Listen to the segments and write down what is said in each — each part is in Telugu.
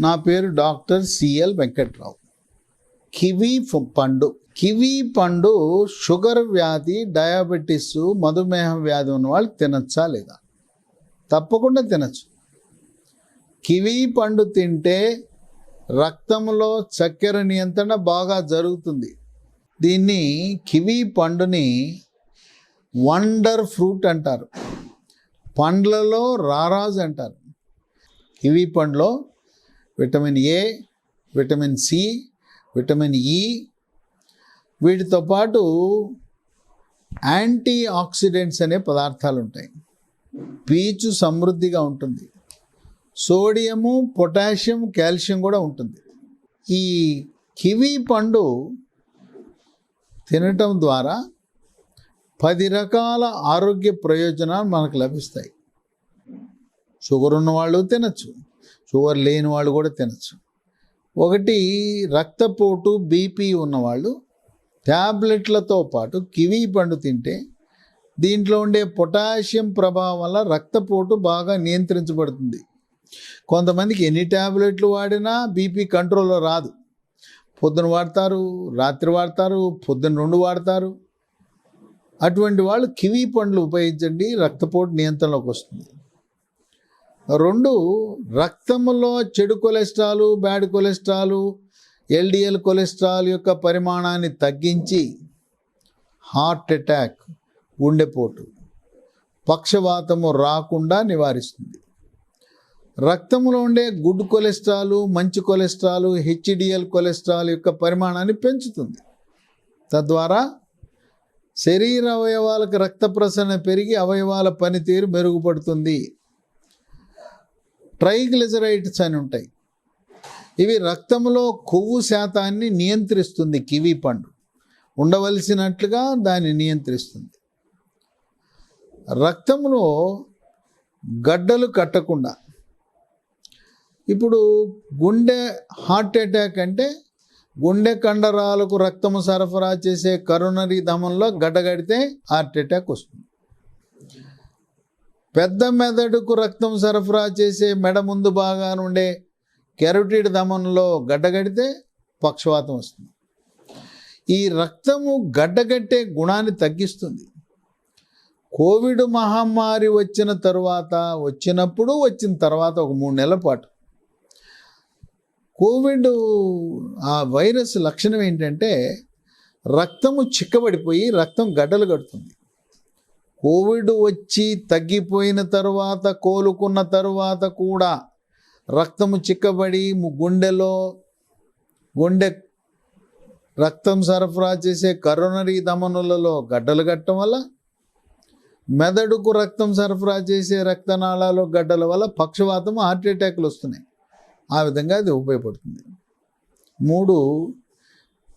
నా పేరు doctor C L Venkatrao. Kiwi పండు. కివీ పండు షుగర్ వ్యాధి డయాబెటీస్ మధుమేహం వ్యాధి ఉన్న వాళ్ళు తినచ్చా లేదా? తప్పకుండా తినచ్చు. కివీ పండు తింటే రక్తంలో చక్కెర నియంత్రణ బాగా జరుగుతుంది. దీన్ని కివీ పండుని వండర్ ఫ్రూట్ అంటారు. పండ్లలో రారాజు అంటారు. కివీ పండులో vitamin A vitamin C vitamin E వీటితో పాటు యాంటీ ఆక్సిడెంట్స్ అనే పదార్థాలు ఉంటాయి. పీచు సమృద్ధిగా ఉంటుంది. సోడియము పొటాషియం కాల్షియం కూడా ఉంటుంది. ఈ కివీ పండు తినటం ద్వారా పది రకాల ఆరోగ్య ప్రయోజనాలు మనకు లభిస్తాయి. షుగర్ ఉన్న వాళ్ళు తినచ్చు. షుగర్ లేని వాళ్ళు కూడా తినచ్చు. ఒకటి రక్తపోటు బీపీ ఉన్నవాళ్ళు ట్యాబ్లెట్లతో పాటు కివీ పండు తింటే దీంట్లో ఉండే పొటాషియం ప్రభావం వల్ల రక్తపోటు బాగా నియంత్రించబడుతుంది. కొంతమందికి ఎన్ని ట్యాబ్లెట్లు వాడినా బీపీ కంట్రోల్లో రాదు. పొద్దున వాడతారు రాత్రి వాడతారు పొద్దున రెండు వాడతారు. అటువంటి వాళ్ళు కివీ పండ్లు ఉపయోగించండి రక్తపోటు నియంత్రణలోకి వస్తుంది. రెండు రక్తంలో చెడు cholesterol bad cholesterol LDL cholesterol యొక్క పరిమాణాన్ని తగ్గించి హార్ట్ అటాక్ గుండెపోటు పక్షవాతము రాకుండా నివారిస్తుంది. రక్తంలో ఉండే గుడ్ కొలెస్ట్రాల్ మంచి కొలెస్ట్రాల్ హెచ్డిఎల్ కొలెస్ట్రాల్ యొక్క పరిమాణాన్ని పెంచుతుంది. తద్వారా శరీర అవయవాలకు రక్త ప్రసరణ పెరిగి అవయవాల పనితీరు మెరుగుపడుతుంది. ట్రైగ్లిజరైడ్స్ అని ఉంటాయి. ఇవి రక్తంలో కొవ్వు శాతాన్ని నియంత్రిస్తుంది కివీ పండు. ఉండవలసినట్లుగా దాన్ని నియంత్రిస్తుంది. రక్తంలో గడ్డలు కట్టకుండా. ఇప్పుడు గుండె హార్ట్ అటాక్ అంటే గుండె కండరాలకు రక్తము సరఫరా చేసే కరోనరీ దమంలో గడ్డగడితే హార్ట్ అటాక్ వస్తుంది. పెద్ద మెదడుకు రక్తం సరఫరా చేసే మెడ ముందు బాగా ఉండే కెరోటిడ్ దమనంలో గడ్డగడితే పక్షవాతం వస్తుంది. ఈ రక్తము గడ్డగట్టే గుణాన్ని తగ్గిస్తుంది. కోవిడ్ మహమ్మారి వచ్చిన తరువాత వచ్చినప్పుడు వచ్చిన తర్వాత ఒక మూడు నెలల పాటు. కోవిడ్ ఆ వైరస్ లక్షణం ఏంటంటే రక్తము చిక్కబడిపోయి రక్తం గడ్డలు కడుతుంది. కోవిడ్ వచ్చి తగ్గిపోయిన తరువాత కోలుకున్న తరువాత కూడా రక్తము చిక్కబడి గుండెలో గుండె రక్తం సరఫరా చేసే కరోనరీ దమనులలో గడ్డలు కట్టడం వల్ల మెదడుకు రక్తం సరఫరా చేసే రక్తనాళాలు గడ్డల వల్ల పక్షవాతం హార్ట్ అటాక్లు వస్తున్నాయి. ఆ విధంగా అది ఉపయోగపడుతుంది. మూడు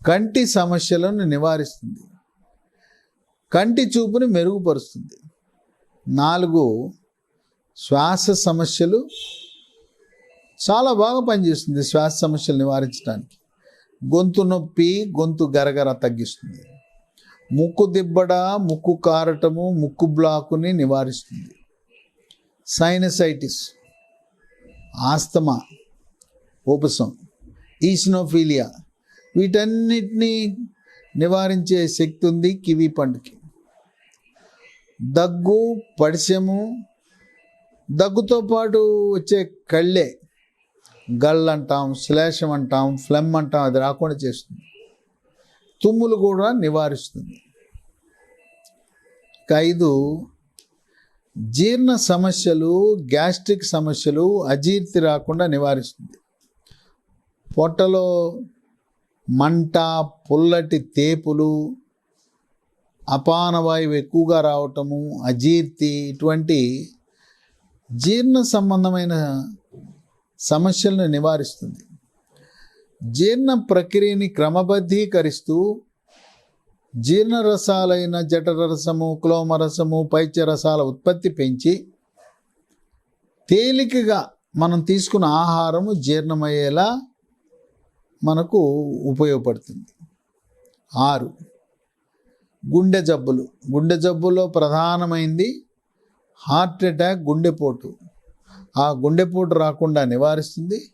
కంటి సమస్యలను నివారిస్తుంది. కంటి చూపుని మెరుగుపరుస్తుంది. నాలుగు శ్వాస సమస్యలు. చాలా బాగా పనిచేస్తుంది శ్వాస సమస్యలు నివారించడానికి. గొంతు నొప్పి గొంతు గరగర తగ్గిస్తుంది. ముక్కు దిబ్బడ ముక్కు కారటము ముక్కు బ్లాకుని నివారిస్తుంది. సైనసైటిస్ ఆస్తమా ఉపసం ఈసినోఫీలియా వీటన్నిటినీ నివారించే శక్తి ఉంది కివీ పండుకి. దగ్గు పడిశము దగ్గుతో పాటు వచ్చే కళ్ళే గల్ అంటాం శ్లేషం అంటాం ఫ్లెమ్ అంటాం అది రాకుండా చేస్తుంది. తుమ్ములు కూడా నివారిస్తుంది. ఐదు జీర్ణ సమస్యలు గ్యాస్ట్రిక్ సమస్యలు అజీర్తి రాకుండా నివారిస్తుంది. పొట్టలో మంట పుల్లటి తేపులు అపానవాయువు ఎక్కువగా రావటము అజీర్తి ఇటువంటి జీర్ణ సంబంధమైన సమస్యలను నివారిస్తుంది. జీర్ణ ప్రక్రియని క్రమబద్ధీకరిస్తూ జీర్ణరసాలైన జఠరరసము క్లోమరసము పైత్యరసాల ఉత్పత్తి పెంచి తేలికగా మనం తీసుకున్న ఆహారము జీర్ణమయ్యేలా మనకు ఉపయోగపడుతుంది. ఆరు గుండె జబ్బులు. గుండె జబ్బులో ప్రధానమైంది హార్ట్ అటాక్ గుండెపోటు. ఆ గుండెపోటు రాకుండా నివారిస్తుంది.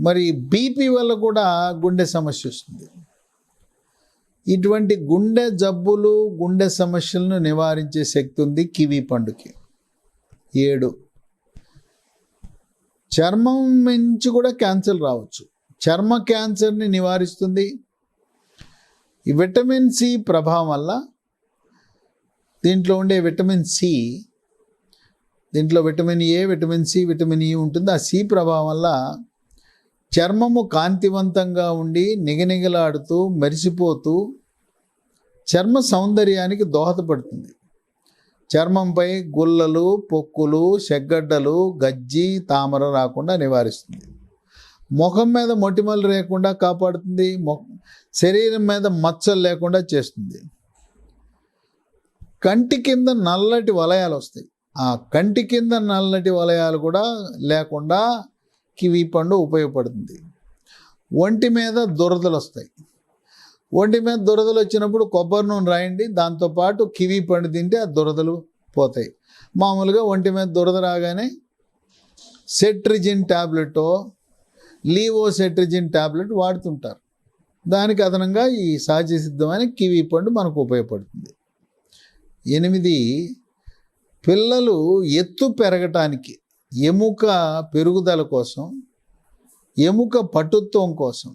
మరి బీపీ వల్ల కూడా గుండె సమస్య వస్తుంది. ఇటువంటి గుండె జబ్బులు గుండె సమస్యలను నివారించే శక్తి ఉంది కివి పండుకి. ఏడు. చర్మం నుంచి కూడా క్యాన్సర్ రావచ్చు. చర్మ క్యాన్సర్ని నివారిస్తుంది. ఈ విటమిన్ సి ప్రభావం వల్ల దీంట్లో ఉండే విటమిన్ సి దీంట్లో vitamin A vitamin C vitamin E ఉంటుంది. ఆ సి ప్రభావం వల్ల చర్మము కాంతివంతంగా ఉండి నిగనిగలాడుతూ మెరిసిపోతూ చర్మ సౌందర్యానికి దోహదపడుతుంది. చర్మంపై గుల్లలు పొక్కులు చెగ్గడ్డలు గజ్జి తామర రాకుండా నివారిస్తుంది. ముఖం మీద మొటిమలు లేకుండా కాపాడుతుంది. శరీరం మీద మచ్చలు లేకుండా చేస్తుంది. కంటి కింద నల్లటి వలయాలు వస్తాయి. ఆ కంటి కింద నల్లటి వలయాలు కూడా లేకుండా కివి పండు ఉపయోగపడుతుంది. ఒంటి మీద దురదలు వస్తాయి. ఒంటి మీద దురదలు వచ్చినప్పుడు కొబ్బరి నూనె రాయండి దాంతోపాటు కివి పండు తింటే ఆ దురదలు పోతాయి. మామూలుగా ఒంటి మీద దురద రాగానే సెట్రిజిన్ ట్యాబ్లెటో లీవో సెట్రిజిన్ ట్యాబ్లెట్ వాడుతుంటారు. దానికి అదనంగా ఈ సహజ సిద్ధమైన కివి పండు మనకు ఉపయోగపడుతుంది. ఎనిమిది పిల్లలు ఎత్తు పెరగటానికి ఎముక పెరుగుదల కోసం ఎముక పటుత్వం కోసం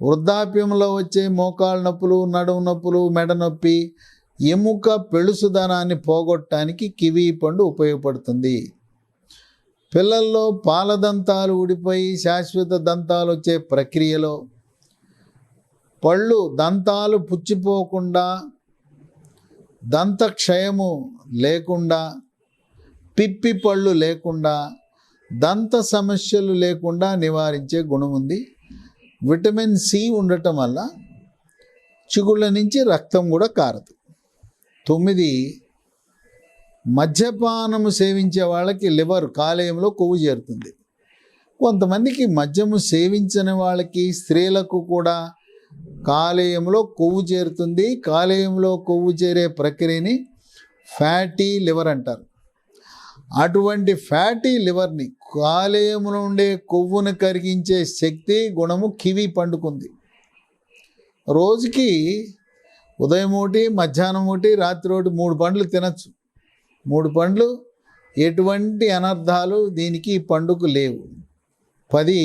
వృద్ధాప్యంలో వచ్చే మోకాళ్ళ నొప్పులు నడుము నొప్పులు మెడ నొప్పి ఎముక పెళుసుదనాన్ని పోగొట్టడానికి కివి పండు ఉపయోగపడుతుంది. పిల్లల్లో పాలదంతాలు ఊడిపోయి శాశ్వత దంతాలు వచ్చే ప్రక్రియలో పళ్ళు దంతాలు పుచ్చిపోకుండా దంతక్షయము లేకుండా పిప్పి పళ్ళు లేకుండా దంత సమస్యలు లేకుండా నివారించే గుణం ఉంది. విటమిన్ సి ఉండటం వల్ల చిగుళ్ళ నుంచి రక్తం కూడా కారదు. తొమ్మిది మద్యపానము సేవించే వాళ్ళకి లివర్ కాలేయంలో కొవ్వు చేరుతుంది. కొంతమందికి మద్యము సేవించని వాళ్ళకి స్త్రీలకు కూడా కాలేయంలో కొవ్వు చేరుతుంది. కాలేయంలో కొవ్వు చేరే ప్రక్రియని ఫ్యాటీ లివర్ అంటారు. అటువంటి ఫ్యాటీ లివర్ని కాలేయంలో ఉండే కొవ్వును కరిగించే శక్తి గుణము కివి పండుకుంది. రోజుకి ఉదయం ఒకటి మధ్యాహ్నం ఒకటి రాత్రి ఒకటి మూడు పండ్లు తినచ్చు. మూడు పండ్లు ఎటువంటి అనర్థాలు దీనికి పండుకు పండుగ లేవు. పది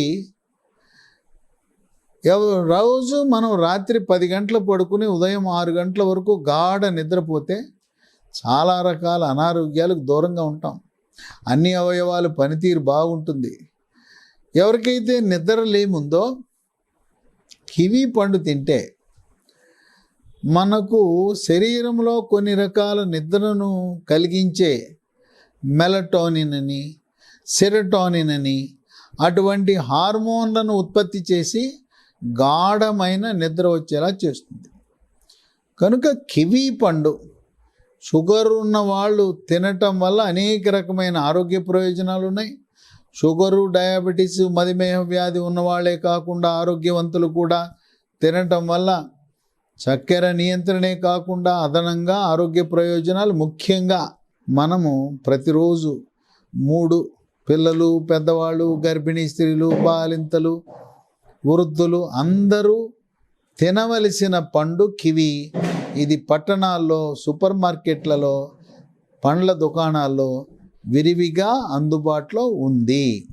రోజు మనం రాత్రి పది గంటలు పడుకుని ఉదయం ఆరు గంటల వరకు గాఢ నిద్రపోతే చాలా రకాల అనారోగ్యాలకు దూరంగా ఉంటాం. అన్ని అవయవాలు పనితీరు బాగుంటుంది. ఎవరికైతే నిద్ర లేముందో కివి పండు తింటే మనకు శరీరంలో కొన్ని రకాల నిద్రను కలిగించే మెలటోనిన్ అని సెరటోనిన్ అని అటువంటి హార్మోన్లను ఉత్పత్తి చేసి గాఢమైన నిద్ర వచ్చేలా చేస్తుంది. కనుక కివీ పండు షుగర్ ఉన్న వాళ్ళు తినటం వల్ల అనేక రకమైన ఆరోగ్య ప్రయోజనాలు ఉన్నాయి. షుగరు డయాబెటీస్ మధుమేహ వ్యాధి ఉన్నవాళ్ళే కాకుండా ఆరోగ్యవంతులు కూడా తినటం వల్ల చక్కెర నియంత్రణే కాకుండా అదనంగా ఆరోగ్య ప్రయోజనాలు ముఖ్యంగా మనము ప్రతిరోజు మూడు పిల్లలు పెద్దవాళ్ళు గర్భిణీ స్త్రీలు బాలింతలు వృద్ధులు అందరూ తినవలసిన పండు కివి. ఇది పట్టణాల్లో సూపర్ మార్కెట్లలో పండ్ల దుకాణాల్లో విరివిగా అందుబాటులో ఉంది.